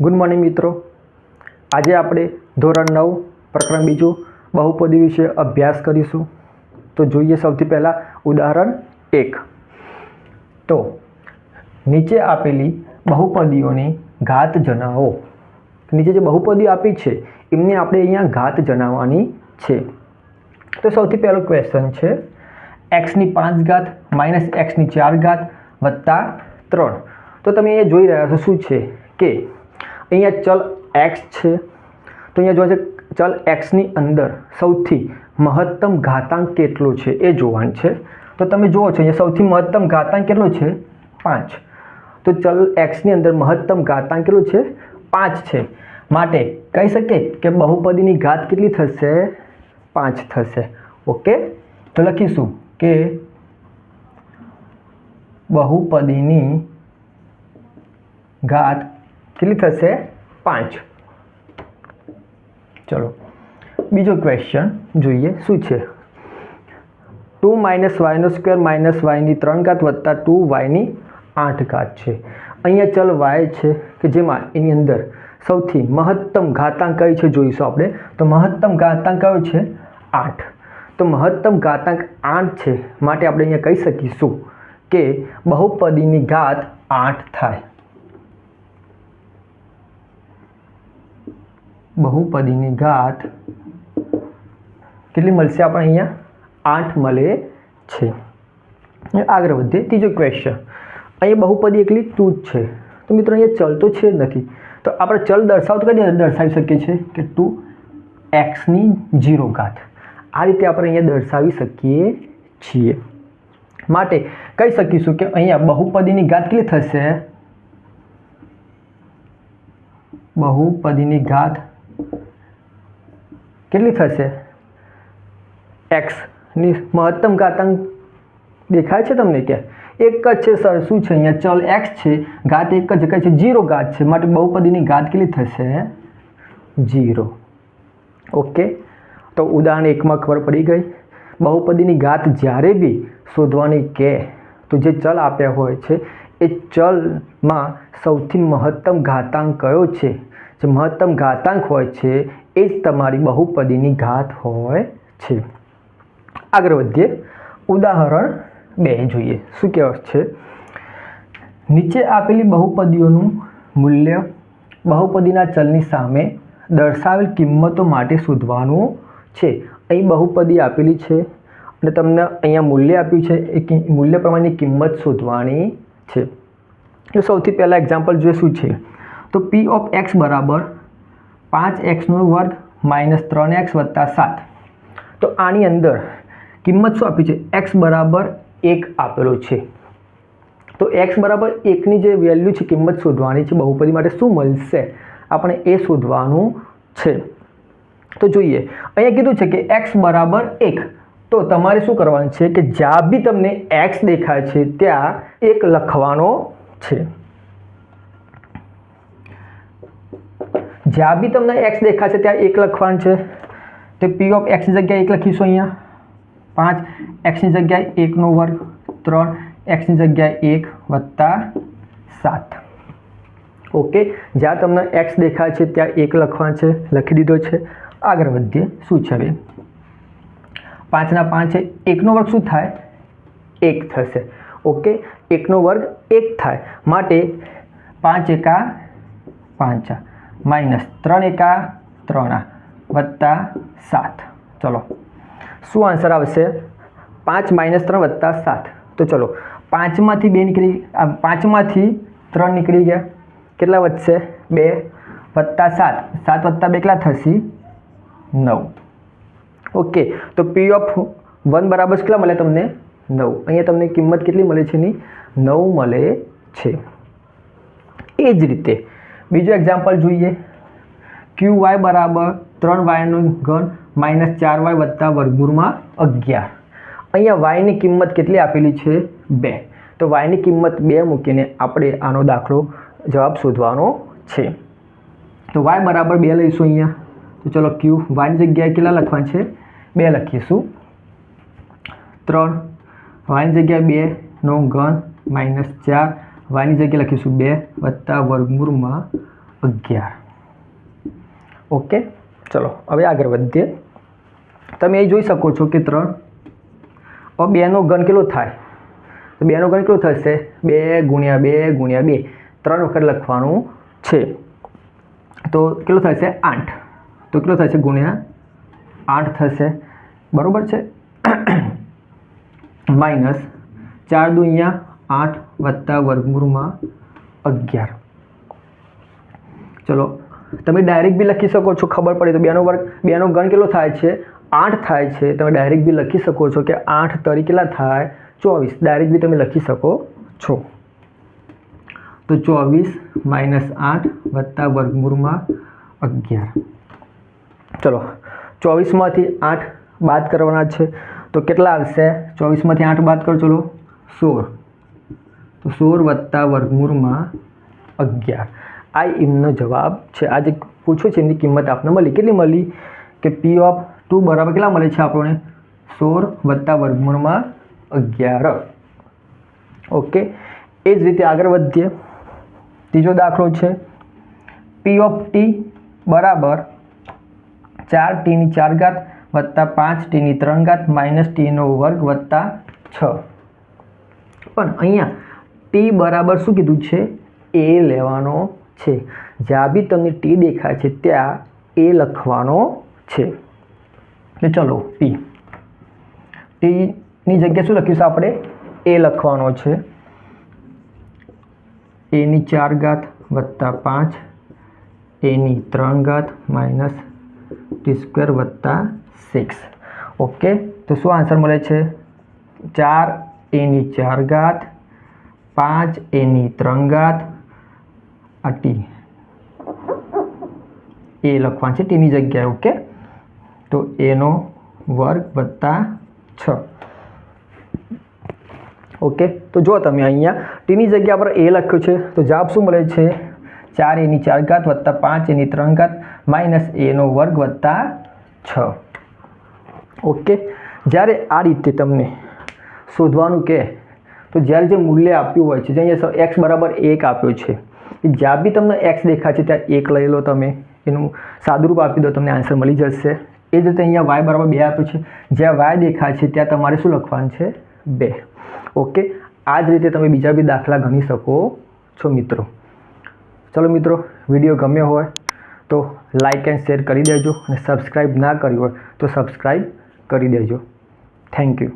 Good morning મિત્રો. આજે આપણે ધોરણ નવ, પ્રકરણ બીજું, બહુપદી વિશે અભ્યાસ કરીશું. તો જોઈએ સૌથી પહેલાં ઉદાહરણ એક. તો, નીચે આપેલી બહુપદીઓની ઘાત જણાવો. નીચે જે બહુપદી આપી છે, એમને આપણે અહીંયા ઘાત જણાવવાની છે. તો સૌથી પહેલો ક્વેશ્ચન છે એક્સની પાંચ ઘાત માઇનસ એક્સની ચાર ઘાત વત્તા ત્રણ. તો તમે અહીંયા જોઈ રહ્યા છો શું છે કે અહીંયા ચલ એક્સ છે. તો અહીંયા જોવા છે, ચલ એક્સની અંદર સૌથી મહત્તમ ઘાતાંક કેટલો છે એ જોવાનું છે. તો તમે જુઓ છો, અહીંયા સૌથી મહત્તમ ઘાતાંક કેટલો છે? પાંચ. તો ચલ એક્સની અંદર મહત્તમ ઘાતાંક કેટલો છે? પાંચ છે. માટે કહી શકીએ કે બહુપદીની ઘાત કેટલી થશે? પાંચ થશે. ઓકે? તો લખીશું કે બહુપદીની ઘાત કેટલી થશે? પાંચ. ચલો. બીજો ક્વેશ્ચન જોઈએ, શું છે? ટુ માઇનસ વાયનો સ્ક્વેર માઇનસ વાયની ત્રણ ઘાત વત્તા ટુ વાયની આઠ ઘાત છે. અહીંયા ચલ વાય છે કે જેમાં એની અંદર સૌથી મહત્તમ ઘાતાંક કઈ છે જોઈશું આપણે. તો મહત્તમ ઘાતાંક કયો છે? આઠ. તો મહત્તમ ઘાતાંક આઠ છે માટે આપણે અહીંયા કહી શકીશું કે બહુપદીની ઘાત આઠ થાય. બહુપદીની ઘાત કેટલી મળશે આપણે અહીંયા? આઠ મળે છે. આગળ વધીએ. ત્રીજો ક્વેશ્ચન અહીંયા બહુપદી એકલી ટુ જ છે. તો મિત્રો અહીંયા ચલ તો છે જ નથી. તો આપણે ચલ દર્શાવતો કઈ દર્શાવી શકીએ છીએ? કે ટુ એક્સની જીરો ઘાત. આ રીતે આપણે અહીંયા દર્શાવી શકીએ છીએ. માટે કહી શકીશું કે અહીંયા બહુપદીની ઘાત કેટલી થશે? બહુપદીની ઘાત કેટલી થશે? એક્સની મહત્તમ ઘાતાંક દેખાય છે તમને ત્યાં એક જ છે સર શું છે અહીંયા? ચલ એક્સ છે. ઘાત એક જ કહે છે. જીરો ઘાત છે. માટે બહુપદીની ઘાત કેટલી થશે? જીરો ઓકે તો ઉદાહરણ એકમાં ખબર પડી ગઈ. બહુપદીની ઘાત જ્યારે બી શોધવાની કે, તો જે ચલ આપ્યા હોય છે, એ ચલમાં સૌથી મહત્તમ ઘાતાંક કયો છે? જે મહત્તમ ઘાતાંક હોય છે એ જ તમારી બહુપદીની ઘાત હોય છે. આગળ વધીએ. ઉદાહરણ બે જોઈએ. શું કહેવાય છે? નીચે આપેલી બહુપદીઓનું મૂલ્ય બહુપદીના ચલની સામે દર્શાવેલ કિંમતો માટે શોધવાનું છે. અહીં બહુપદી આપેલી છે અને તમને અહીંયા મૂલ્ય આપ્યું છે. એ મૂલ્ય પ્રમાણેની કિંમત શોધવાની છે. તો સૌથી પહેલાં એક્ઝામ્પલ જોઈએ શું છે? તો પી ઓફ એક્સ બરાબર પાંચ એક્સનો વર્ગ માઇનસ ત્રણ એક્સ વત્તા સાત. તો આની અંદર કિંમત શું આપી છે? એક્સ બરાબર એક આપેલો છે. તો એક્સ બરાબર એકની જે વેલ્યુ છે, કિંમત શોધવાની છે, બહુપદી માટે શું મળશે? આપણે એ શોધવાનું છે. તો જોઈએ, અહીંયા કીધું છે કે એક્સ બરાબર એક. તો તમારે શું કરવાનું છે કે જ્યાં બી તમને એક્સ દેખાય છે, ત્યાં એક લખવાનો છે. જ્યાં બી તમને એક્સ દેખાશે, ત્યાં એક લખવાનું છે. તો પી ઓફ એક્સની જગ્યાએ એક લખીશું અહીંયા. પાંચ. એક્સની જગ્યાએ એકનો વર્ગ, ત્રણ. એક્સની જગ્યાએ એક વત્તા સાત. ઓકે જ્યાં તમને એક્સ દેખાય છે, ત્યાં એક લખવાનું છે. લખી દીધો છે. આગળ વધીએ. શું છે હવે? પાંચના પાંચ છે. એકનો વર્ગ શું થાય? એક થશે. ઓકે એકનો વર્ગ એક થાય. માટે પાંચ એકા પાંચા. માઇનસ ત્રણ એકા ત્રણા વત્તા સાત. ચલો. શું આન્સર આવશે? પાંચ માઇનસ ત્રણ વત્તા સાત. તો ચલો, પાંચમાંથી બે નીકળી, આ પાંચમાંથી ત્રણ નીકળી ગયા. કેટલા વધશે? બે વત્તા સાત. સાત વત્તા બે કેટલા થશે? નવ. ઓકે, તો પી ઓફ વન બરાબર કેટલા મળે તમને? નવ. અહીંયા તમને કિંમત કેટલી મળે છે એની? નવ મળે છે. એ જ રીતે બીજું એક્ઝામ્પલ જોઈએ. ક્યુ વાય બરાબર ત્રણ વાયનો ઘન માઇનસ ચાર વાય વત્તા વર્ગમૂળમાં અગિયાર. અહીંયા વાયની કિંમત કેટલી આપેલી છે? બે. તો વાયની કિંમત બે મૂકીને આપણે આનો દાખલો જવાબ શોધવાનો છે. તો વાય બરાબર બે લઈશું અહીંયા. તો ચલો ક્યુ વાયની જગ્યાએ કેટલા લખવાના છે? બે લખીશું. ત્રણ. વાયની જગ્યાએ બેનો ઘન માઇનસ ચાર. વાયની જગ્યાએ લખીશું બે વત્તા વર્ગમૂળમાં અગિયાર. ઓકે, ચલો, હવે આગળ વધીએ. તમે એ જોઈ શકો છો કે ત્રણ હવે બેનો ઘન કેટલો થાય? તો બેનો ઘન કેટલો થશે? બે ગુણ્યા બે ગુણ્યા બે. ત્રણ વખત લખવાનું છે. તો કેટલો થશે? આઠ. તો કેટલો થશે? ગુણ્યા આઠ થશે. બરાબર છે? માઇનસ ચાર દુ અહીંયા આઠ વત્તા વર્ગમૂળમાં અગિયાર. ચલો, તમે ડાયરેક્ટ બી લખી શકો છો, ખબર પડે તો બેનો વર્ગ, બેનો ગણ કેટલો થાય છે? આઠ થાય છે. તમે ડાયરેક્ટ બી લખી શકો છો કે આઠ તરી કેટલા થાય? ચોવીસ. ડાયરેક્ટ બી તમે લખી શકો છો. તો ચોવીસ માઇનસ આઠ વત્તા વર્ગમૂળમાં અગિયાર. ચલો, ચોવીસમાંથી આઠ બાદ કરવાના છે. તો કેટલા આવશે? ચોવીસમાંથી આઠ બાદ કરો, ચલો, સોળ. તો સોળ વત્તા વર્ગમૂળમાં અગિયાર. આ એમનો જવાબ છે. આ જે છે એમની કિંમત આપને મળી. કેટલી મળી? કે પી ઓફ ટુ બરાબર કેટલા મળે છે આપણને? સોળ વત્તા વર્ગમૂળમાં અગિયાર. ઓકે. એ જ રીતે આગળ વધીએ. ત્રીજો દાખલો છે. પી ઓફ ટી બરાબર ચાર ટીની ચાર ઘાત વત્તા પાંચ ટીની ત્રણ ઘાત માઇનસ ટીનો વર્ગ વત્તા છ. પણ અહીંયા ટી બરાબર શું કીધું છે? એ લેવાનો છે. જ્યાં બી તમને ટી દેખાય છે, ત્યાં એ લખવાનો છે. એટલે ચલો પી ટીની જગ્યાએ શું લખીશું આપણે? એ લખવાનો છે. એની ચાર ઘાત વત્તા પાંચ. એની ત્રણ ઘાત માઇનસ ટી સ્ક્વેર વત્તા સિક્સ. ઓકે તો શું આન્સર મળે છે? ચાર એની ચાર ઘાત પાંચ એની ત્રણ ઘાત આ ટી. એ લખવાનું છે ટીની જગ્યાએ, ઓકે? તો એનો વર્ગ વત્તા છ. ઓકે? તો જો તમે અહીંયા, ટીની જગ્યા પર એ લખ્યું છે. તો જવાબ શું મળે છે? ચાર એની ચાર ઘાત વત્તા પાંચ એની ત્રણ ઘાત માઇનસ એનો વર્ગ વત્તા છ. ઓકે? જ્યારે આ રીતે તમને શોધવાનું કહે તો જ્યારે જે મૂલ્ય આપ્યું હોય છે જે અહીંયા એક્સ બરાબર એક આપ્યો છે જ્યાં બી તમને એક્સ દેખાય છે, ત્યાં એક લઈ લો તમે. એનું સાદુરૂપ આપી દો, તમને આન્સર મળી જશે. એ જ રીતે અહીંયા વાય બરાબર બે આપ્યું છે. જ્યાં વાય દેખાય છે, ત્યાં તમારે શું લખવાનું છે? બે. ઓકે? આ જ રીતે તમે બીજા બી દાખલા ગણી શકો છો મિત્રો. ચલો મિત્રો, વીડિયો ગમ્યો હોય તો લાઇક એન્ડ શેર કરી દેજો અને સબસ્ક્રાઈબ ના કર્યું હોય તો સબસ્ક્રાઈબ કરી દેજો. Thank you